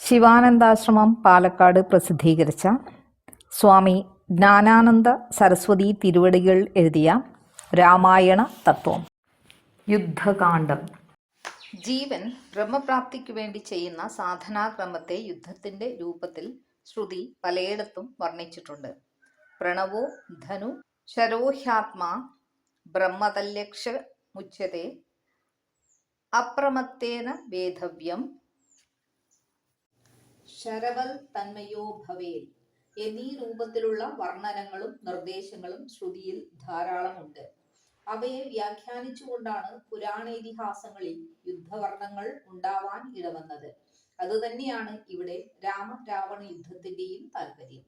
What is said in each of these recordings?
ശിവാനന്ദാശ്രമം പാലക്കാട് പ്രസിദ്ധീകരിച്ച സ്വാമി ജ്ഞാനാനന്ദ സരസ്വതി തിരുവടികൾ എഴുതിയ രാമായണ തത്വം. യുദ്ധകാന്ഡം. ജീവൻ ബ്രഹ്മപ്രാപ്തിക്ക് വേണ്ടി ചെയ്യുന്ന സാധനാക്രമത്തെ യുദ്ധത്തിന്റെ രൂപത്തിൽ ശ്രുതി പലയിടത്തും വർണിച്ചിട്ടുണ്ട്. പ്രണവോ ധനു ശരോഹ്യാത്മാ ബ്രഹ്മതല്യക്ഷ മുച്ചതേ അപ്രമത്തേന വേധവ്യം ശരവൽ തന്മയോ ഭവേൽ എന്നീ രൂപത്തിലുള്ള വർണനങ്ങളും നിർദ്ദേശങ്ങളും ശ്രുതിയിൽ ധാരാളമുണ്ട്. അവയെ വ്യാഖ്യാനിച്ചുകൊണ്ടാണ് പുരാണ പുരാണേതിഹാസങ്ങളിൽ യുദ്ധവർണങ്ങൾ ഉണ്ടാവാൻ ഇടവന്നത്. അതുതന്നെയാണ് ഇവിടെ രാമ രാവണ യുദ്ധത്തിന്റെയും താല്പര്യം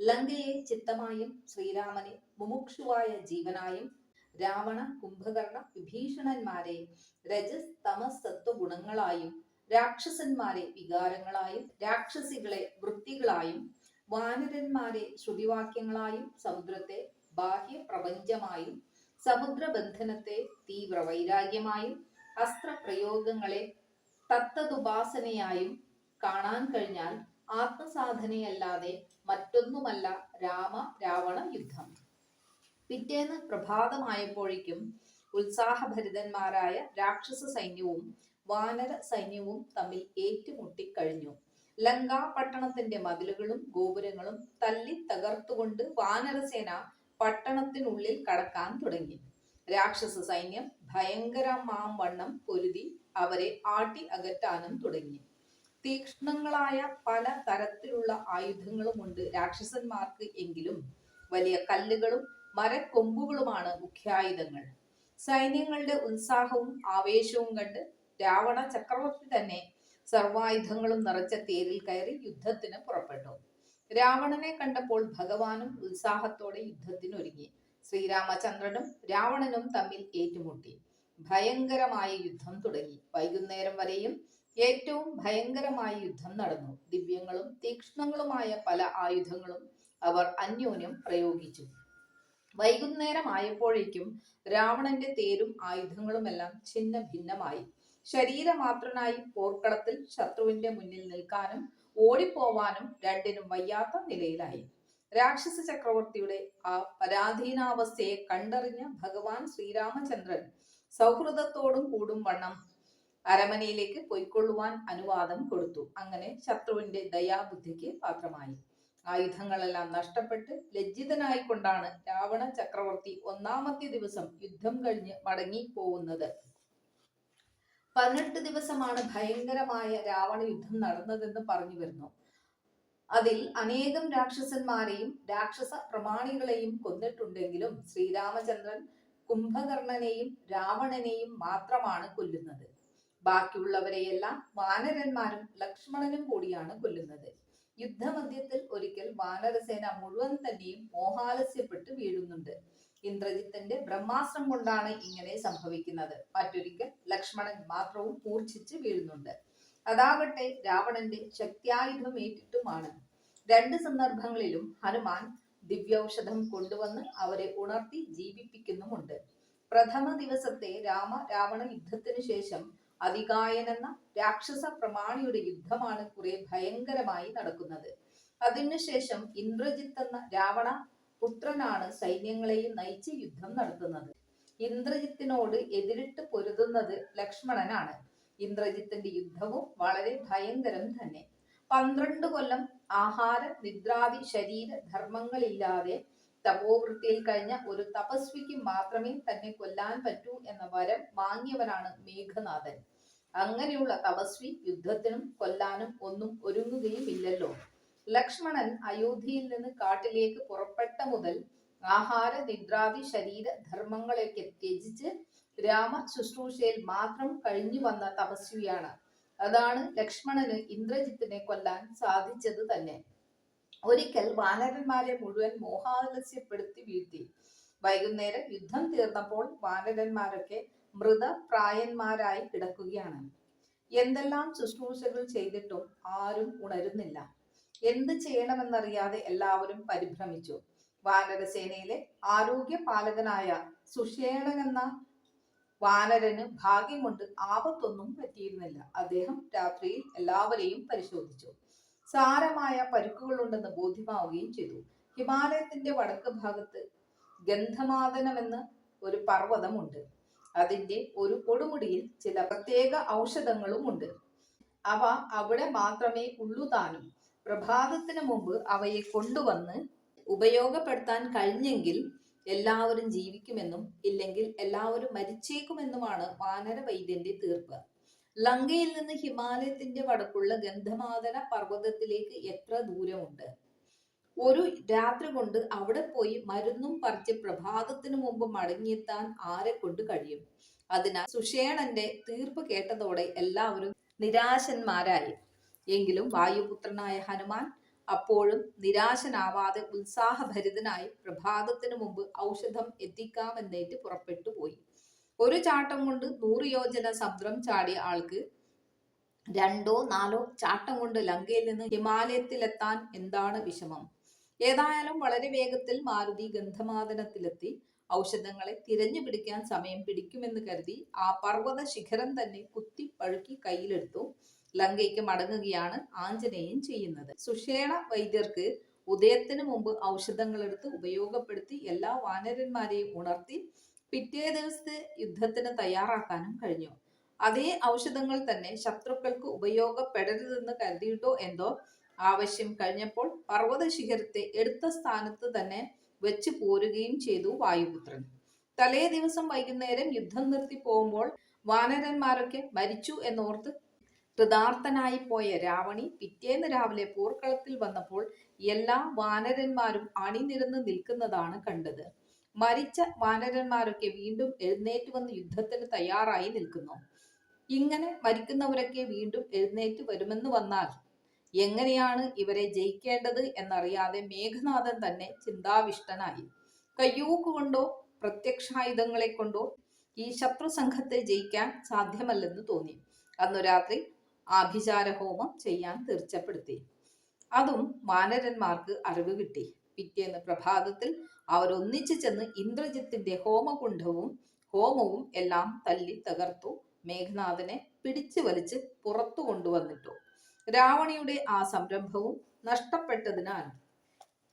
ലങ്കയെ ചിത്തമായും ശ്രീരാമനെ മുമുക്ഷുവായ ജീവനായും രാവണ കുംഭകർണ വിഭീഷണന്മാരെ രജസ് തമസ് സത്വഗുണങ്ങളായും രാക്ഷസന്മാരെ വികാരങ്ങളായും രാക്ഷസികളെ വൃത്തികളായും വാനരന്മാരെ ശ്രുതിവാക്യങ്ങളായും സമുദ്രത്തെ ബാഹ്യ പ്രപഞ്ചമായും സമുദ്രബന്ധനത്തെ തീവ്ര വൈരാഗ്യമായും അസ്ത്രപ്രയോഗങ്ങളെ തത്തതുപാസനയായും കാണാൻ കഴിഞ്ഞാൽ ആത്മസാധനയല്ലാതെ മറ്റൊന്നുമല്ല രാമ രാവണ യുദ്ധം. പിറ്റേന്ന് പ്രഭാതമായപ്പോഴേക്കും ഉത്സാഹഭരിതന്മാരായ രാക്ഷസ സൈന്യവും വാനര സൈന്യവും തമ്മിൽ ഏറ്റുമുട്ടി കഴിഞ്ഞു. ലങ്കാ പട്ടണത്തിന്റെ മതിലുകളും ഗോപുരങ്ങളും തല്ലി തകർത്തുകൊണ്ട് വാനരസേന പട്ടണത്തിനുള്ളിൽ കടക്കാൻ തുടങ്ങി. രാക്ഷസ സൈന്യം ഭയങ്കരമാം വണ്ണം പൊരുതി അവരെ ആട്ടി അകറ്റാനും തുടങ്ങി. തീക്ഷ്ണങ്ങളായ പല തരത്തിലുള്ള ആയുധങ്ങളും ഉണ്ട് രാക്ഷസന്മാർക്ക് എങ്കിലും. വലിയ കല്ലുകളും മരക്കൊമ്പുകളുമാണ് മുഖ്യായുധങ്ങൾ. സൈന്യങ്ങളുടെ ഉത്സാഹവും ആവേശവും കണ്ട് രാവണ ചക്രവർത്തി തന്നെ സർവായുധങ്ങളും നിറച്ച തേരിൽ കയറി യുദ്ധത്തിന് പുറപ്പെട്ടു. രാവണനെ കണ്ടപ്പോൾ ഭഗവാനും ഉത്സാഹത്തോടെ യുദ്ധത്തിനൊരുങ്ങി. ശ്രീരാമചന്ദ്രനും രാവണനും തമ്മിൽ ഏറ്റുമുട്ടി. ഭയങ്കരമായ യുദ്ധം തുടങ്ങി. വൈകുന്നേരം വരെയും ഏറ്റവും ഭയങ്കരമായ യുദ്ധം നടന്നു. ദിവ്യങ്ങളും തീക്ഷ്ണങ്ങളുമായ പല ആയുധങ്ങളും അവർ അന്യോന്യം പ്രയോഗിച്ചു. വൈകുന്നേരം ആയപ്പോഴേക്കും രാവണന്റെ തേരും ആയുധങ്ങളുമെല്ലാം ഛിന്ന ഭിന്നമായി ശരീരമാത്രനായി പോർക്കളത്തിൽ ശത്രുവിന്റെ മുന്നിൽ നിൽക്കാനും ഓടിപ്പോവാനും രണ്ടിനും വയ്യാത്ത നിലയിലായി. രാക്ഷസ ചക്രവർത്തിയുടെ ആ പരാധീനാവസ്ഥയെ കണ്ടറിഞ്ഞ ഭഗവാൻ ശ്രീരാമചന്ദ്രൻ സൗഹൃദത്തോടും കൂടും വണ്ണം അരമനയിലേക്ക് പൊയ്ക്കൊള്ളുവാൻ അനുവാദം കൊടുത്തു. അങ്ങനെ ശത്രുവിന്റെ ദയാബുദ്ധിക്ക് പാത്രമായി. ആയുധങ്ങളെല്ലാം നഷ്ടപ്പെട്ട് ലജ്ജിതനായിക്കൊണ്ടാണ് രാവണ ചക്രവർത്തി ഒന്നാമത്തെ ദിവസം യുദ്ധം കഴിഞ്ഞ് മടങ്ങി പോകുന്നത് പതിനെട്ട് ദിവസമാണ് ഭയങ്കരമായ രാവണ യുദ്ധം നടന്നതെന്ന് പറഞ്ഞു വരുന്നു. അതിൽ അനേകം രാക്ഷസന്മാരെയും രാക്ഷസ പ്രമാണികളെയും കൊന്നിട്ടുണ്ടെങ്കിലും ശ്രീരാമചന്ദ്രൻ കുംഭകർണനെയും രാവണനെയും മാത്രമാണ് കൊല്ലുന്നത്. ബാക്കിയുള്ളവരെയെല്ലാം വാനരന്മാരും ലക്ഷ്മണനും കൂടിയാണ് കൊല്ലുന്നത്. യുദ്ധമധ്യത്തിൽ ഒരിക്കൽ വാനരസേന മുഴുവൻ തന്നെയും മോഹാലസ്യപ്പെട്ട് വീഴുന്നുണ്ട്. ഇന്ദ്രജിത്തിന്റെ ബ്രഹ്മാസ്ത്രം കൊണ്ടാണ് ഇങ്ങനെ സംഭവിക്കുന്നത്. മറ്റൊരിക്കൽ ലക്ഷ്മണൻ മാത്രവും മൂർച്ഛിച്ച് വീഴുന്നുണ്ട്. അതാകട്ടെ രാവണന്റെ ശക്തിയായുധം ഏറ്റിട്ടുമാണ്. രണ്ട് സന്ദർഭങ്ങളിലും ഹനുമാൻ ദിവ്യൌഷധം കൊണ്ടുവന്ന് അവരെ ഉണർത്തി ജീവിപ്പിക്കുന്നുമുണ്ട്. പ്രഥമ ദിവസത്തെ രാമ രാവണ യുദ്ധത്തിനു ശേഷം അതികായൻ എന്ന രാക്ഷസ പ്രമാണിയുടെ യുദ്ധമാണ് കുറെ ഭയങ്കരമായി നടക്കുന്നത്. അതിനുശേഷം ഇന്ദ്രജിത്ത് എന്ന രാവണ പുത്രനാണ് സൈന്യങ്ങളെയും നയിച്ച് യുദ്ധം നടത്തുന്നത്. ഇന്ദ്രജിത്തിനോട് എതിരിട്ട് പൊരുതുന്നത് ലക്ഷ്മണനാണ്. ഇന്ദ്രജിത്തിന്റെ യുദ്ധവും വളരെ ഭയങ്കരം തന്നെ. പന്ത്രണ്ട് കൊല്ലം ആഹാര നിദ്രാദി ശരീര ധർമ്മങ്ങളില്ലാതെ തപോവൃത്തിയിൽ കഴിഞ്ഞ ഒരു തപസ്വിക്ക് മാത്രമേ തന്നെ കൊല്ലാൻ പറ്റൂ എന്ന വരം വാങ്ങിയവനാണ് മേഘനാഥൻ. അങ്ങനെയുള്ള തപസ്വി യുദ്ധത്തിനും കൊല്ലാനും ഒന്നും ഒരുങ്ങുകയും ഇല്ലല്ലോ ലക്ഷ്മണൻ അയോധ്യയിൽ നിന്ന് കാട്ടിലേക്ക് പുറപ്പെട്ട മുതൽ ആഹാര നിദ്രാദി ശരീര ധർമ്മങ്ങളെയൊക്കെ ത്യജിച്ച് രാമ ശുശ്രൂഷയിൽ മാത്രം കഴിഞ്ഞു വന്ന തപസ്വിയാണ്. അതാണ് ലക്ഷ്മണന് ഇന്ദ്രജിത്തിനെ കൊല്ലാൻ സാധിച്ചത് തന്നെ. ഒരിക്കൽ വാനരന്മാരെ മുഴുവൻ മോഹാലസ്യപ്പെടുത്തി വീഴ്ത്തി. വൈകുന്നേരം യുദ്ധം തീർന്നപ്പോൾ വാനരന്മാരൊക്കെ മൃതപ്രായന്മാരായി കിടക്കുകയാണ്. എന്തെല്ലാം ശുശ്രൂഷകൾ ചെയ്തിട്ടും ആരും ഉണരുന്നില്ല. എന്ത് ചെയ്യണമെന്നറിയാതെ എല്ലാവരും പരിഭ്രമിച്ചു. വാനരസേനയിലെ ആരോഗ്യ പാലകനായ സുഷേണൻ എന്ന വാനരന് ഭാഗ്യം കൊണ്ട് ആപത്തൊന്നും പറ്റിയിരുന്നില്ല. അദ്ദേഹം രാത്രിയിൽ എല്ലാവരെയും പരിശോധിച്ചു. സാരമായ പരുക്കുകളുണ്ടെന്ന് ബോധ്യമാവുകയും ചെയ്തു. ഹിമാലയത്തിന്റെ വടക്ക് ഭാഗത്ത് ഗന്ധമാതനമെന്ന് ഒരു പർവതമുണ്ട്. അതിന്റെ ഒരു കൊടുമുടിയിൽ ചില പ്രത്യേക ഔഷധങ്ങളും ഉണ്ട് അവ അവിടെ മാത്രമേ ഉള്ളൂ താനും. പ്രഭാതത്തിന് മുമ്പ് അവയെ കൊണ്ടുവന്ന് ഉപയോഗപ്പെടുത്താൻ കഴിഞ്ഞെങ്കിൽ എല്ലാവരും ജീവിക്കുമെന്നും ഇല്ലെങ്കിൽ എല്ലാവരും മരിച്ചേക്കുമെന്നുമാണ് വാനര വൈദ്യന്റെ തീർപ്പ്. ലങ്കയിൽ നിന്ന് ഹിമാലയത്തിന്റെ വടക്കുള്ള ഗന്ധമാദന പർവതത്തിലേക്ക് എത്ര ദൂരമുണ്ട്? ഒരു രാത്രി കൊണ്ട് അവിടെ പോയി മരുന്നും പറിച്ച് പ്രഭാതത്തിനു മുമ്പ് മടങ്ങിയെത്താൻ ആരെ കൊണ്ട് കഴിയും? അതിനാൽ സുഷേണന്റെ തീർപ്പ് കേട്ടതോടെ എല്ലാവരും നിരാശന്മാരായി. എങ്കിലും വായുപുത്രനായ ഹനുമാൻ അപ്പോഴും നിരാശനാവാതെ ഉത്സാഹഭരിതനായി പ്രഭാതത്തിനു മുമ്പ് ഔഷധം എത്തിക്കാമെന്നേറ്റ് പുറപ്പെട്ടു പോയി. ഒരു ചാട്ടം കൊണ്ട് നൂറ് യോജന സമുദ്രം ചാടിയ ആൾക്ക് രണ്ടോ നാലോ ചാട്ടം കൊണ്ട് ലങ്കയിൽ നിന്ന് ഹിമാലയത്തിലെത്താൻ എന്താണ് വിഷമം? ഏതായാലും വളരെ വേഗത്തിൽ മാരുതി ഗന്ധമാതനത്തിലെത്തി. ഔഷധങ്ങളെ തിരഞ്ഞു പിടിക്കാൻ സമയം പിടിക്കുമെന്ന് കരുതി ആ പർവത ശിഖരം തന്നെ കുത്തി പഴുക്കി കയ്യിലെടുത്തു. ലങ്കയ്ക്ക് മടങ്ങുകയാണ് ആഞ്ജനേയൻ ചെയ്യുന്നത്. സുഷേണ വൈദ്യർക്ക് ഉദയത്തിന് മുമ്പ് ഔഷധങ്ങൾ എടുത്ത് ഉപയോഗപ്പെടുത്തി എല്ലാ വാനരന്മാരെയും ഉണർത്തി പിറ്റേ ദിവസത്തെ യുദ്ധത്തിന് തയ്യാറാക്കാനും കഴിഞ്ഞു. അതേ ഔഷധങ്ങൾ തന്നെ ശത്രുക്കൾക്ക് ഉപയോഗപ്പെടരുതെന്ന് കരുതിയിട്ടോ എന്തോ ആവശ്യം കഴിഞ്ഞപ്പോൾ പർവത ശിഖരത്തെ എടുത്ത സ്ഥാനത്ത് തന്നെ വെച്ച് പോരുകയും ചെയ്തു വായുപുത്രൻ. തലേ ദിവസം വൈകുന്നേരം യുദ്ധം നിർത്തി പോകുമ്പോൾ വാനരന്മാരൊക്കെ മരിച്ചു എന്നോർത്ത് കൃതാർത്ഥനായി പോയ രാവണി പിറ്റേന്ന് രാവിലെ പോർക്കളത്തിൽ വന്നപ്പോൾ എല്ലാ വാനരന്മാരും അണിനിരന്ന് നിൽക്കുന്നതാണ് കണ്ടത്. മരിച്ച വാനരന്മാരൊക്കെ വീണ്ടും എഴുന്നേറ്റ് വന്ന് യുദ്ധത്തിന് തയ്യാറായി നിൽക്കുന്നു. ഇങ്ങനെ മരിക്കുന്നവരൊക്കെ വീണ്ടും എഴുന്നേറ്റ് വരുമെന്ന് വന്നാൽ എങ്ങനെയാണ് ഇവരെ ജയിക്കേണ്ടത് എന്നറിയാതെ മേഘനാഥൻ തന്നെ ചിന്താവിഷ്ടനായി. കയ്യൂക്കുകൊണ്ടോ പ്രത്യക്ഷായുധങ്ങളെ കൊണ്ടോ ഈ ശത്രു സംഘത്തെ ജയിക്കാൻ സാധ്യമല്ലെന്ന് തോന്നി. അന്നു രാത്രി ആഭിചാര ഹോമം ചെയ്യാൻ തീർച്ചപ്പെടുത്തി. അതും വാനരന്മാർക്ക് അറിവ് കിട്ടി. പിറ്റേന്ന് പ്രഭാതത്തിൽ അവർ ഒന്നിച്ചു ചെന്ന് ഇന്ദ്രജിത്തിന്റെ ഹോമകുണ്ഠവും ഹോമവും എല്ലാം തല്ലി തകർത്തു മേഘനാഥനെ പിടിച്ചു വലിച്ച് പുറത്തു കൊണ്ടുവന്നിട്ടു. രാവണിയുടെ ആ സംരംഭവും നഷ്ടപ്പെട്ടതിനാൽ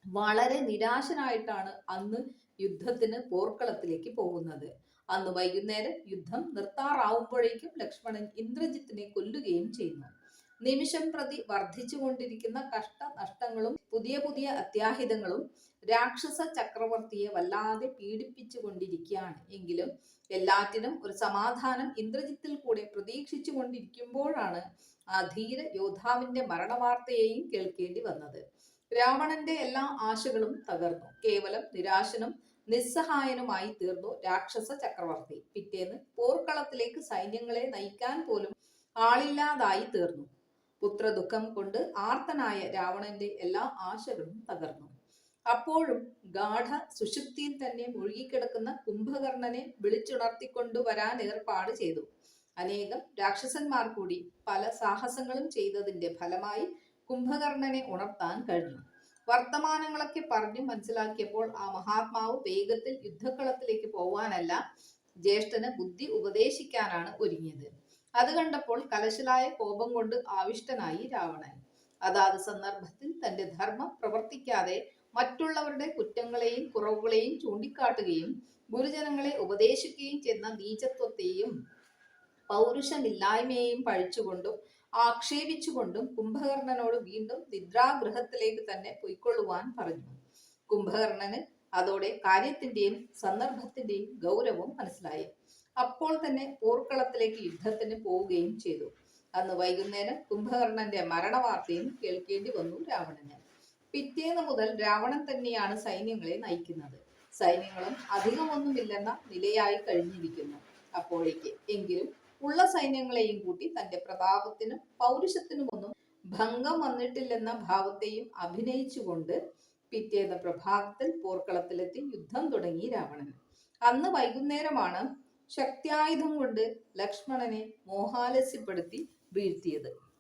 വളരെ നിരാശനായിട്ടാണ് അന്ന് യുദ്ധത്തിന് പോർക്കളത്തിലേക്ക് പോകുന്നത്. അന്ന് വൈകുന്നേരം യുദ്ധം നിർത്താറാവുമ്പോഴേക്കും ലക്ഷ്മണൻ ഇന്ദ്രജിത്തിനെ കൊല്ലുകയും ചെയ്യുന്നു. നിമിഷം പ്രതി വർദ്ധിച്ചുകൊണ്ടിരിക്കുന്ന കഷ്ടനഷ്ടങ്ങളും പുതിയ പുതിയ അത്യാഹിതങ്ങളും രാക്ഷസ ചക്രവർത്തിയെ വല്ലാതെ പീഡിപ്പിച്ചു കൊണ്ടിരിക്കുകയാണ് എങ്കിലും എല്ലാറ്റിനും ഒരു സമാധാനം ഇന്ദ്രജിത്തിൽ കൂടെ പ്രതീക്ഷിച്ചു കൊണ്ടിരിക്കുമ്പോഴാണ് ആ ധീര യോദ്ധാവിന്റെ മരണവാർത്തയെയും കേൾക്കേണ്ടി വന്നത്. രാവണന്റെ എല്ലാ ആശകളും തകർന്നു. കേവലം നിരാശനും നിസ്സഹായനുമായി തീർന്നു രാക്ഷസ ചക്രവർത്തി. പിറ്റേന്ന് പോർക്കളത്തിലേക്ക് സൈന്യങ്ങളെ നയിക്കാൻ പോലും ആളില്ലാതായി തീർന്നു. പുത്രദുഃഖം കൊണ്ട് ആർത്തനായ രാവണന്റെ എല്ലാ ആശകളും തകർന്നു. അപ്പോഴും ഗാഠ സുഷുപ്തിയിൽ തന്നെ മുഴുകിക്കിടക്കുന്ന കുംഭകർണനെ വിളിച്ചുണർത്തിക്കൊണ്ടുവരാൻ ഏർപ്പാട് ചെയ്തു. അനേകം രാക്ഷസന്മാർ കൂടി പല സാഹസങ്ങളും ചെയ്തതിന്റെ ഫലമായി കുംഭകർണനെ ഉണർത്താൻ കഴിഞ്ഞു. വർത്തമാനങ്ങളൊക്കെ പറഞ്ഞു മനസ്സിലാക്കിയപ്പോൾ ആ മഹാത്മാവ് വേഗത്തിൽ യുദ്ധക്കളത്തിലേക്ക് പോവാനല്ല ജ്യേഷ്ഠന് ബുദ്ധി ഉപദേശിക്കാനാണ് ഒരുങ്ങിയത്. അത് കണ്ടപ്പോൾ കലശലായ കോപം കൊണ്ട് ആവിഷ്ടനായി രാവണൻ. അതാത് സന്ദർഭത്തിൽ തന്റെ ധർമ്മം പ്രവർത്തിക്കാതെ മറ്റുള്ളവരുടെ കുറ്റങ്ങളെയും കുറവുകളെയും ചൂണ്ടിക്കാട്ടുകയും ഗുരുജനങ്ങളെ ഉപദേശിക്കുകയും ചെയ്യുന്ന നീചത്വത്തെയും പൗരുഷമില്ലായ്മയെയും പഴിച്ചുകൊണ്ടും ആക്ഷേപിച്ചുകൊണ്ടും കുംഭകർണനോട് വീണ്ടും നിദ്രാഗൃഹത്തിലേക്ക് തന്നെ പൊയ്ക്കൊള്ളുവാൻ പറഞ്ഞു. കുംഭകർണന് അതോടെ കാര്യത്തിന്റെയും സന്ദർഭത്തിന്റെയും ഗൗരവം മനസ്സിലായി. അപ്പോൾ തന്നെ പോർക്കളത്തിലേക്ക് യുദ്ധത്തിന് പോവുകയും ചെയ്തു. അന്ന് വൈകുന്നേരം കുംഭകർണന്റെ മരണവാർത്തയും കേൾക്കേണ്ടി വന്നു രാവണന്. പിറ്റേന്ന് മുതൽ രാവണൻ തന്നെയാണ് സൈന്യങ്ങളെ നയിക്കുന്നത്. സൈന്യങ്ങളും അധികമൊന്നുമില്ലെന്ന നിലയായി കഴിഞ്ഞിരിക്കുന്നു. അപ്പോഴേക്ക് എങ്കിലും ഉള്ള സൈന്യങ്ങളെയും കൂട്ടി തന്റെ പ്രതാപത്തിനും പൗരുഷത്തിനും ഒന്നും ഭംഗം വന്നിട്ടില്ലെന്ന ഭാവത്തെയും അഭിനയിച്ചുകൊണ്ട് പിറ്റേന്ന് പ്രഭാതത്തിൽ പോർക്കളത്തിലെത്തി യുദ്ധം തുടങ്ങി രാവണൻ. അന്ന് വൈകുന്നേരമാണ് ശക്തിയായുധം കൊണ്ട് ലക്ഷ്മണനെ മോഹാലസ്യപ്പെടുത്തി വീഴ്ത്തിയത്.